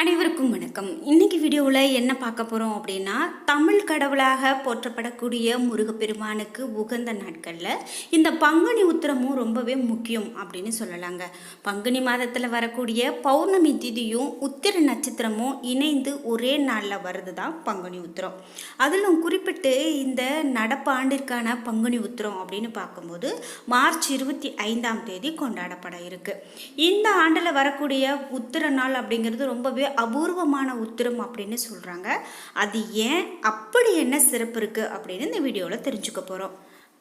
அனைவருக்கும் வணக்கம். இன்னைக்கு வீடியோவில் என்ன பார்க்க போகிறோம் அப்படின்னா தமிழ் கடவுளாக போற்றப்படக்கூடிய முருகப்பெருமானுக்கு உகந்த நாட்களில் இந்த பங்குனி உத்திரமும் ரொம்பவே முக்கியம் அப்படின்னு சொல்லலாங்க. பங்குனி மாதத்தில் வரக்கூடிய பௌர்ணமி திதியும் உத்திர நட்சத்திரமும் இணைந்து ஒரே நாளில் வருது தான் பங்குனி உத்திரம். அதிலும் குறிப்பிட்டு இந்த நடப்பாண்டிற்கான பங்குனி உத்திரம் அப்படின்னு பார்க்கும்போது மார்ச் இருபத்தி ஐந்தாம் தேதி கொண்டாடப்பட இருக்குது இந்த ஆண்டில் வரக்கூடிய உத்திர நாள் அப்படிங்கிறது ரொம்பவே அபூர்வமான உத்திரம் அப்படின்னு சொல்கிறாங்க அது ஏன் அப்படி என்ன சிறப்பு இருக்குது அப்படின்னு இந்த வீடியோவில் தெரிஞ்சுக்க போகிறோம்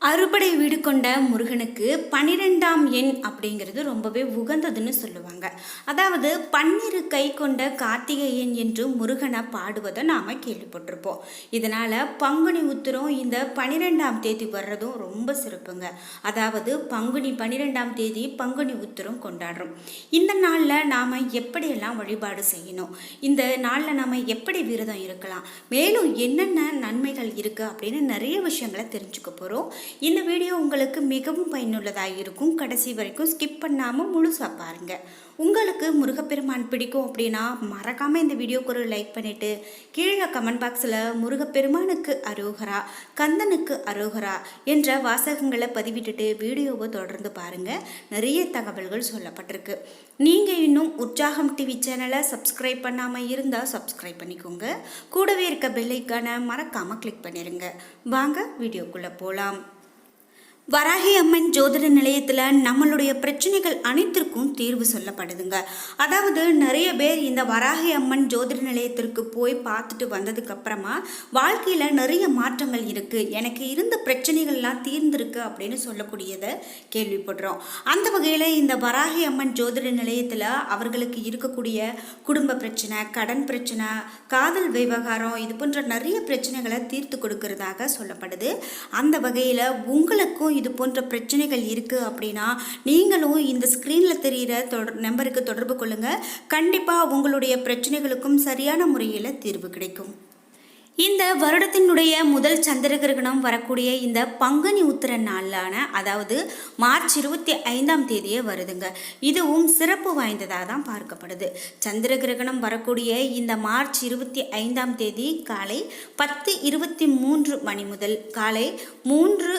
அறுபடை வீடு கொண்ட முருகனுக்கு பனிரெண்டாம் எண் அப்படிங்கிறது ரொம்பவே உகந்ததுன்னு சொல்லுவாங்க. அதாவது பன்னிரு கை கொண்ட கார்த்திகேயன் என்று முருகனை பாடுவதை நாம் கேள்விப்பட்டிருப்போம். இதனால் பங்குனி உத்திரம் இந்த பனிரெண்டாம் தேதி வர்றதும் ரொம்ப சிறப்புங்க. அதாவது பங்குனி பன்னிரெண்டாம் தேதி பங்குனி உத்திரம் கொண்டாடுறோம். இந்த நாளில் நாம் எப்படியெல்லாம் வழிபாடு செய்யணும்? இந்த நாளில் நாம் எப்படி விரதம் இருக்கலாம்? மேலும் என்னென்ன நன்மைகள் இருக்குது அப்படின்னு நிறைய விஷயங்களை தெரிஞ்சுக்க போகிறோம் இந்த வீடியோ உங்களுக்கு மிகவும் பயனுள்ளதாக இருக்கும். கடைசி வரைக்கும் ஸ்கிப் பண்ணாமல் முழுசாக பாருங்கள் உங்களுக்கு முருகப்பெருமான் பிடிக்கும் அப்படின்னா மறக்காமல் இந்த வீடியோக்கு ஒரு லைக் பண்ணிவிட்டு கீழே கமெண்ட் பாக்ஸில் முருகப்பெருமானுக்கு அரோகரா கந்தனுக்கு அரோகரா என்ற வாசகங்களை பதிவிட்டுட்டு வீடியோவை தொடர்ந்து பாருங்கள் நிறைய தகவல்கள் சொல்லப்பட்டிருக்கு. நீங்கள் இன்னும் உற்சாகம் டிவி சேனலை சப்ஸ்கிரைப் பண்ணாமல் இருந்தால் சப்ஸ்கிரைப் பண்ணிக்கோங்க. கூடவே இருக்க பெல்லைக்கான மறக்காமல் கிளிக் பண்ணிடுங்க வாங்க வீடியோக்குள்ளே போகலாம் வராகி அம்மன் ஜோதிட நிலையத்தில் நம்மளுடைய பிரச்சனைகள் அனைத்திற்கும் தீர்வு சொல்லப்படுதுங்க. அதாவது நிறைய பேர் இந்த வராகி அம்மன் ஜோதிட நிலையத்திற்கு போய் பார்த்துட்டு வந்ததுக்கப்புறமா வாழ்க்கையில் நிறைய மாற்றங்கள் இருக்குது எனக்கு இருந்த பிரச்சனைகள்லாம் தீர்ந்திருக்கு அப்படின்னு சொல்லக்கூடியதை கேள்விப்படுறோம். அந்த வகையில் இந்த வராகி அம்மன் ஜோதிட நிலையத்தில் அவர்களுக்கு இருக்கக்கூடிய குடும்ப பிரச்சனை கடன் பிரச்சனை காதல் விவகாரம் இது போன்ற நிறைய பிரச்சனைகளை தீர்த்து கொடுக்கறதாக சொல்லப்படுது. அந்த வகையில் உங்களுக்கும் இது போன்ற பிரச்சனைகள் இருக்குது அப்படின்னா நீங்களும் இந்த ஸ்க்ரீனில் தெரிகிற தொடர் நம்பருக்கு தொடர்பு கொள்ளுங்கள் கண்டிப்பாக உங்களுடைய பிரச்சனைகளுக்கும் சரியான முறையில் தீர்வு கிடைக்கும். இந்த வருடத்தினுடைய முதல் சந்திர கிரகணம் வரக்கூடிய இந்த பங்குனி உத்திர நாளான அதாவது மார்ச் இருபத்தி ஐந்தாம் தேதியே வருதுங்க. இதுவும் சிறப்பு வாய்ந்ததாக தான் பார்க்கப்படுது. சந்திர கிரகணம் வரக்கூடிய இந்த மார்ச் இருபத்தி ஐந்தாம் தேதி காலை பத்து இருபத்தி மூன்று மணி முதல் காலை மூன்று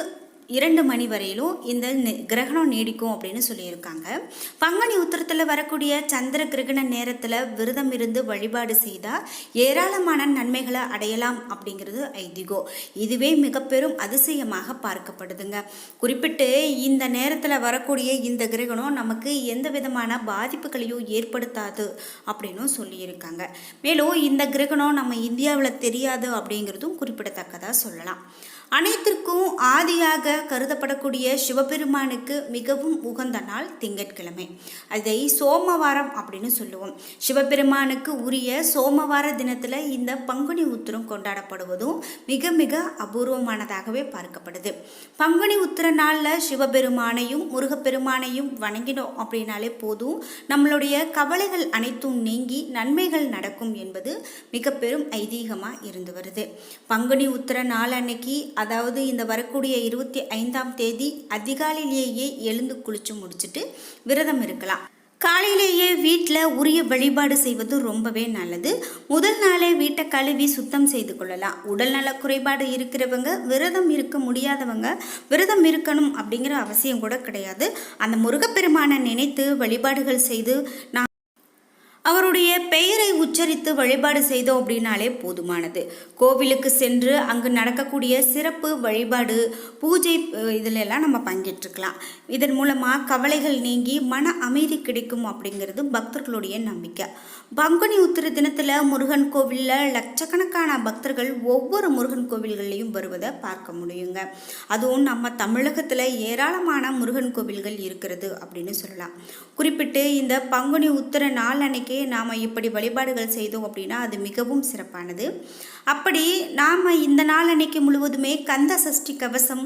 இரண்டு மணி வரையிலும் இந்த நெ- கிரகணம் நீடிக்கும் அப்படின்னு சொல்லியிருக்காங்க. பங்குனி உத்திரத்தில் வரக்கூடிய சந்திர கிரகண நேரத்தில் விரதம் இருந்து வழிபாடு செய்தால் ஏராளமான நன்மைகளை அடையலாம் அப்படிங்கிறது ஐதீகம் இதுவே மிக பெரும் அதிசயமாக பார்க்கப்படுதுங்க. குறிப்பிட்டு இந்த நேரத்தில் வரக்கூடிய இந்த கிரகணம் நமக்கு எந்த விதமான பாதிப்புகளையும் ஏற்படுத்தாது அப்படின்னும் சொல்லியிருக்காங்க. மேலும் இந்த கிரகணம் நம்ம இந்தியாவில் தெரியாது அப்படிங்கிறதும் குறிப்பிடத்தக்கதாக சொல்லலாம். அனைத்திற்கும் ஆதியாக கருதப்படக்கூடிய சிவபெருமானுக்கு மிகவும் உகந்த நாள் திங்கட்கிழமை. அதை சோமவாரம் அப்படின்னு சொல்லுவோம். சிவபெருமானுக்கு உரிய சோமவார தினத்தில் இந்த பங்குனி உத்திரம் கொண்டாடப்படுவதும் மிக மிக அபூர்வமானதாகவே பார்க்கப்படுது. பங்குனி உத்திர நாளில் சிவபெருமானையும் முருகப்பெருமானையும் வணங்கினோம் அப்படின்னாலே போதும். நம்மளுடைய கவலைகள் அனைத்தும் நீங்கி நன்மைகள் நடக்கும் என்பது மிக பெரும் ஐதீகமாக இருந்து வருது. பங்குனி உத்திர நாள் அன்னைக்கு அதாவது இந்த வரக்கூடிய இருபத்தி ஐந்தாம் தேதி அதிகாலையிலேயே எழுந்து குளிச்சு முடிச்சுட்டு விரதம் இருக்கலாம். காலையிலேயே வீட்டில் உரிய வழிபாடு செய்வது ரொம்பவே நல்லது. முதல் நாளே வீட்டை கழுவி சுத்தம் செய்து கொள்ளலாம். உடல்நல குறைபாடு இருக்கிறவங்க விரதம் இருக்க முடியாதவங்க விரதம் இருக்கணும் அப்படிங்கிற அவசியம் கூட கிடையாது. அந்த முருகப்பெருமானை நினைத்து வழிபாடுகள் செய்து நான் அவருடைய பெயரை உச்சரித்து வழிபாடு செய்தோம் அப்படின்னாலே போதுமானது. கோவிலுக்கு சென்று அங்கு நடக்கக்கூடிய சிறப்பு வழிபாடு பூஜை இதில் எல்லாம் நம்ம பங்கேற்றுக்கலாம். இதன் மூலமாக கவலைகள் நீங்கி மன அமைதி கிடைக்கும் அப்படிங்கிறது பக்தர்களுடைய நம்பிக்கை. பங்குனி உத்திர தினத்தில் முருகன் கோவிலில் லட்சக்கணக்கான பக்தர்கள் ஒவ்வொரு முருகன் கோவில்கள்லையும் வருவதை பார்க்க முடியுங்க. அதுவும் நம்ம தமிழகத்தில் ஏராளமான முருகன் கோவில்கள் இருக்கிறது அப்படின்னு சொல்லலாம். குறிப்பிட்டு இந்த பங்குனி உத்திர நாள் அன்னைக்கு நாம் இப்படி வழிபாடுகள் செய்தோம் அப்படின்னா அது மிகவும் சிறப்பானது. அப்படி நாம் இந்த நாள் அன்னைக்கு முழுவதுமே கந்த சஷ்டி கவசம்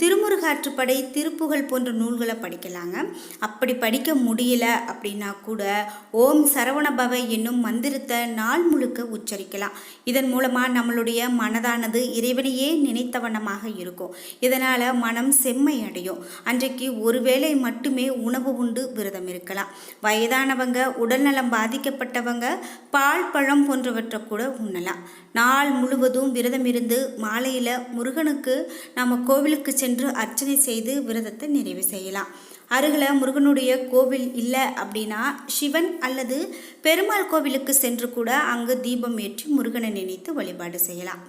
திருமுருகாற்றுப்படை திருப்புகழ் போன்ற நூல்களை படிக்கலாங்க. அப்படி படிக்க முடியல அப்படின்னா கூட ஓம் சரவணபவ என்னும் மந்திரத்தை நாள் முழுக்க உச்சரிக்கலாம். இதன் மூலமாக நம்மளுடைய மனதானது இறைவனையே நினைத்த வண்ணமாக இருக்கும். இதனால் மனம் செம்மை அடையும். அன்றைக்கு ஒருவேளை மட்டுமே உணவு உண்டு விரதம் இருக்கலாம். வயதானவங்க உடல்நலம் பாதிக்கப்பட்டவங்க பால் பழம் போன்றவற்றை கூட உண்ணலாம். நாள் முழுவதும் விரதம் இருந்து மாலையில் முருகனுக்கு நம்ம கோவிலுக்கு சென்று அர்ச்சனை செய்து விரதத்தை நிறைவு செய்யலாம். அருகில் முருகனுடைய கோவில் இல்லை அப்படின்னா சிவன் அல்லது பெருமாள் கோவிலுக்கு சென்று கூட அங்கு தீபம் ஏற்றி முருகனை நினைத்து வழிபாடு செய்யலாம்.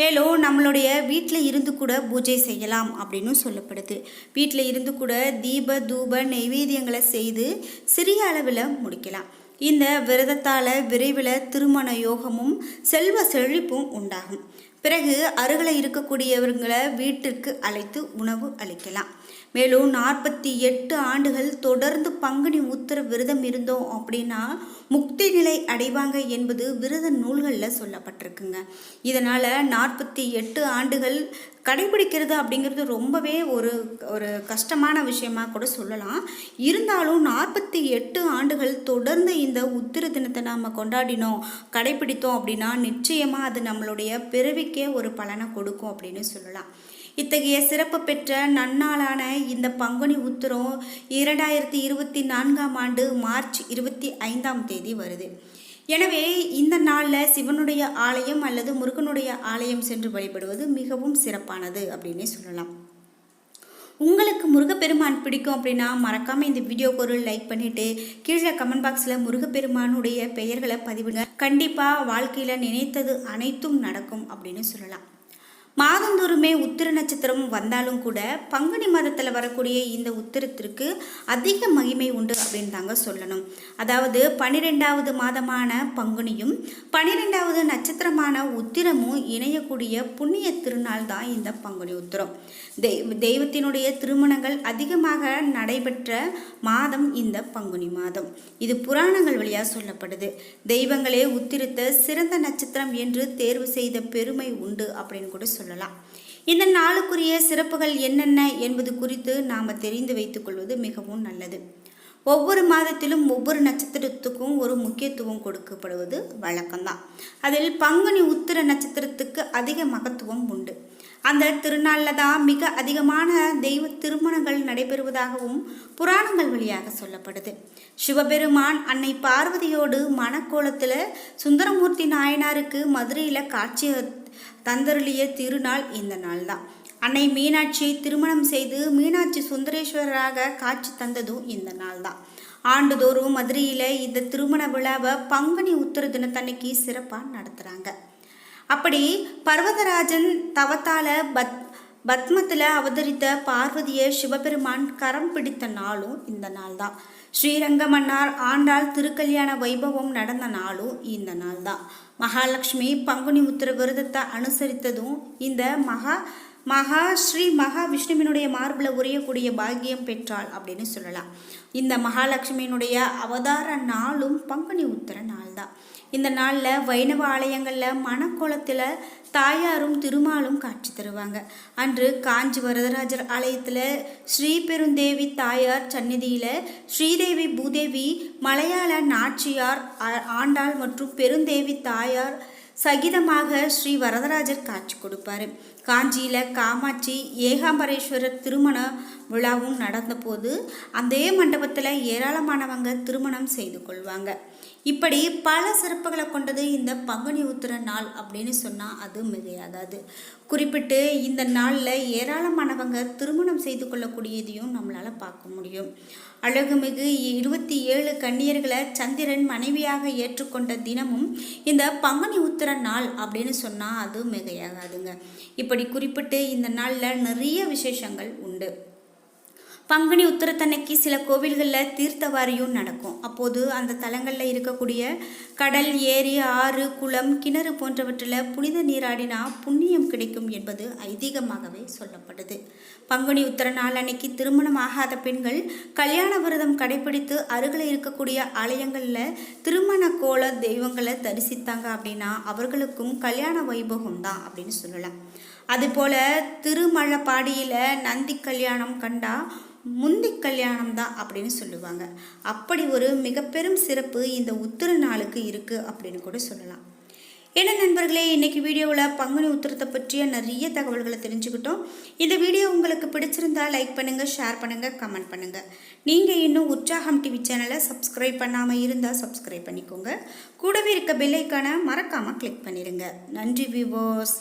மேலும் நம்மளுடைய வீட்டில் இருந்து கூட பூஜை செய்யலாம் அப்படின்னு சொல்லப்படுது. வீட்டில் இருந்து கூட தீப தூப நைவேத்தியங்களை செய்து சிறிய அளவில் முடிக்கலாம். இந்த விரதத்தால் விரைவில் திருமண யோகமும் செல்வ செழிப்பும் உண்டாகும். பிறகு அருகில் இருக்கக்கூடியவர்களை வீட்டிற்கு அழைத்து உணவு அளிக்கலாம். மேலும் நாற்பத்தி எட்டு ஆண்டுகள் தொடர்ந்து பங்குனி உத்தர விரதம் இருந்தோம் அப்படின்னா முக்தி நிலை அடைவாங்க என்பது விரத நூல்களில் சொல்லப்பட்டிருக்குங்க. இதனால் நாற்பத்தி எட்டு ஆண்டுகள் கடைபிடிக்கிறது அப்படிங்கிறது ரொம்பவே ஒரு ஒரு கஷ்டமான விஷயமா கூட சொல்லலாம். இருந்தாலும் நாற்பத்தி எட்டு ஆண்டுகள் தொடர்ந்து இந்த உத்திர தினத்தை நாம் கொண்டாடினோம் கடைபிடித்தோம் அப்படின்னா நிச்சயமாக அது நம்மளுடைய பிறவிக்கே ஒரு பலனை கொடுக்கும் அப்படின்னு சொல்லலாம். இத்தகைய சிறப்பு பெற்ற நன்னாளான இந்த பங்குனி உத்திரம் இரண்டாயிரத்தி இருபத்தி நான்காம் ஆண்டு மார்ச் இருபத்தி ஐந்தாம் தேதி வருது. எனவே இந்த நாளில் சிவனுடைய ஆலயம் அல்லது முருகனுடைய ஆலயம் சென்று வழிபடுவது மிகவும் சிறப்பானது அப்படின்னே சொல்லலாம். உங்களுக்கு முருகப்பெருமான் பிடிக்கும் அப்படின்னா மறக்காமல் இந்த வீடியோக்கு ஒரு லைக் பண்ணிவிட்டு கீழே கமெண்ட் பாக்ஸில் முருகப்பெருமானுடைய பெயர்களை பதிவிடுங்க. கண்டிப்பாக வாழ்க்கையில் நினைத்தது அனைத்தும் நடக்கும் அப்படின்னு சொல்லலாம். மாதந்தோறுமே உத்திர நட்சத்திரம் வந்தாலும் கூட பங்குனி மாதத்தில் வரக்கூடிய இந்த உத்திரத்திற்கு அதிக மகிமை உண்டு அப்படின்னு தாங்க சொல்லணும். அதாவது பனிரெண்டாவது மாதமான பங்குனியும் பனிரெண்டாவது நட்சத்திரமான உத்திரமும் இணையக்கூடிய புண்ணிய திருநாள் தான் இந்த பங்குனி உத்திரம். தெய்வத்தினுடைய திருமணங்கள் அதிகமாக நடைபெற்ற மாதம் இந்த பங்குனி மாதம். இது புராணங்கள் வழியாக சொல்லப்படுது. தெய்வங்களே உத்திரித்த சிறந்த நட்சத்திரம் என்று தேர்வு செய்த பெருமை உண்டு அப்படின்னு கூட சொல்லலாம். இந்த நாளுக்குரிய சிறப்புகள் என்னென்ன என்பது குறித்து நாம் தெரிந்து வைத்துக்கொள்வது மிகவும் நல்லது. ஒவ்வொரு மாதத்திலும் ஒவ்வொரு நட்சத்திரத்துக்கும் ஒரு முக்கியத்துவம் கொடுக்கப்படுவது வழக்கம்தான். அதில் பங்குனி உத்திர நட்சத்திரத்துக்கு அதிக மகத்துவம் உண்டு. அந்த திருநாளில் தான் மிக அதிகமான தெய்வ திருமணங்கள் நடைபெறுவதாகவும் புராணங்கள் வழியாக சொல்லப்படுது. சிவபெருமான் அன்னை பார்வதியோடு மணக்கோலத்தில் சுந்தரமூர்த்தி நாயனாருக்கு மதுரையில் காட்சி தந்தருளிய திருநாள் இந்த நாள் தான் அன்னை மீனாட்சியை திருமணம் செய்து மீனாட்சி சுந்தரேஸ்வரராக காட்சி தந்ததும் இந்த நாள் தான் ஆண்டுதோறும் மதுரையில் இந்த திருமண விழாவை பங்குனி உத்தர தினத்தன்னைக்கு சிறப்பாக நடத்துகிறாங்க அப்படி பர்வதராஜன் தவத்தால பத் பத்மத்தில் அவதரித்த பார்வதியை சிவபெருமான் கரம் பிடித்த நாளும் இந்த நாள் தான் ஸ்ரீரங்க மன்னார் ஆண்டாள் திருக்கல்யாண வைபவம் நடந்த நாளும் இந்த நாள் தான் மகாலட்சுமி பங்குனி உத்திர விரதத்தை அனுசரித்ததும் இந்த மகா மகா ஸ்ரீ மகாவிஷ்ணுவினுடைய மார்பில் உரையக்கூடிய பாக்கியம் பெற்றாள் அப்படின்னு சொல்லலாம். இந்த மகாலட்சுமியினுடைய அவதார நாளும் பங்குனி உத்திர நாள் தான் இந்த நாளில் வைணவ ஆலயங்களில் மணக்கோலத்தில் தாயாரும் திருமாலும் காட்சி தருவாங்க. அன்று காஞ்சி வரதராஜர் ஆலயத்தில் ஸ்ரீபெருந்தேவி தாயார் சந்நிதியில் ஸ்ரீதேவி பூதேவி மலையாள நாச்சியார் ஆண்டாள் மற்றும் பெருந்தேவி தாயார் சகிதமாக ஸ்ரீ வரதராஜர் காட்சி கொடுப்பார். காஞ்சியில் காமாட்சி ஏகாம்பரேஸ்வரர் திருமண விழாவும் நடந்தபோது அதே மண்டபத்தில் ஏராளமானவங்க திருமணம் செய்து கொள்வாங்க. இப்படி பல சிறப்புகளை கொண்டது இந்த பங்குனி உத்திர நாள் அப்படின்னு சொன்னால் அது மிகையாகாது. குறிப்பிட்டு இந்த நாளில் ஏராளமானவங்க திருமணம் செய்து கொள்ளக்கூடியதையும் நம்மளால் பார்க்க முடியும். அழகுமிகு இருபத்தி ஏழு கன்னியர்களை சந்திரன் மனைவியாக ஏற்றுக்கொண்ட தினமும் இந்த பங்குனி உத்திர நாள் அப்படின்னு சொன்னால் அது மிகையாகாதுங்க. இப்படி குறிப்பிட்டு இந்த நாளில் நிறைய விசேஷங்கள் உண்டு. பங்குனி உத்தரத்தன்னைக்கு சில கோவில்களில் தீர்த்தவாரியும் நடக்கும். அப்போது அந்த தலங்களில் இருக்கக்கூடிய கடல் ஏரி ஆறு குளம் கிணறு போன்றவற்றில் புனித நீராடினா புண்ணியம் கிடைக்கும் என்பது ஐதீகமாகவே சொல்லப்படுது பங்குனி உத்தர நாள் அன்னைக்கு திருமணம் ஆகாத பெண்கள் கல்யாண விரதம் கடைபிடித்து அருகில் இருக்கக்கூடிய ஆலயங்களில் திருமண கோல தெய்வங்களை தரிசித்தாங்க அப்படின்னா அவர்களுக்கும் கல்யாண வைபவம் தான் அப்படின்னு சொல்லலாம். அதுபோல் திருமழப்பாடியில் நந்தி கல்யாணம் கண்டா முந்தி கல்யாணம் தான் அப்படின்னு சொல்லுவாங்க. அப்படி ஒரு மிக பெரும் சிறப்பு இந்த உத்திர நாளுக்கு இருக்குது அப்படின்னு கூட சொல்லலாம். என்ன நண்பர்களே இன்னைக்கு வீடியோவில் பங்குனி உத்திரத்தை பற்றிய நிறைய தகவல்களை தெரிஞ்சுக்கிட்டோம். இந்த வீடியோ உங்களுக்கு பிடிச்சிருந்தா லைக் பண்ணுங்கள் ஷேர் பண்ணுங்கள் கமெண்ட் பண்ணுங்கள் நீங்கள் இன்னும் உற்சாகம் டிவி சேனலை சப்ஸ்கிரைப் பண்ணாமல் இருந்தால் சப்ஸ்கிரைப் பண்ணிக்கோங்க. கூடவே இருக்க பெல்லைக்கான மறக்காமல் கிளிக் பண்ணிடுங்க நன்றி விவோஸ்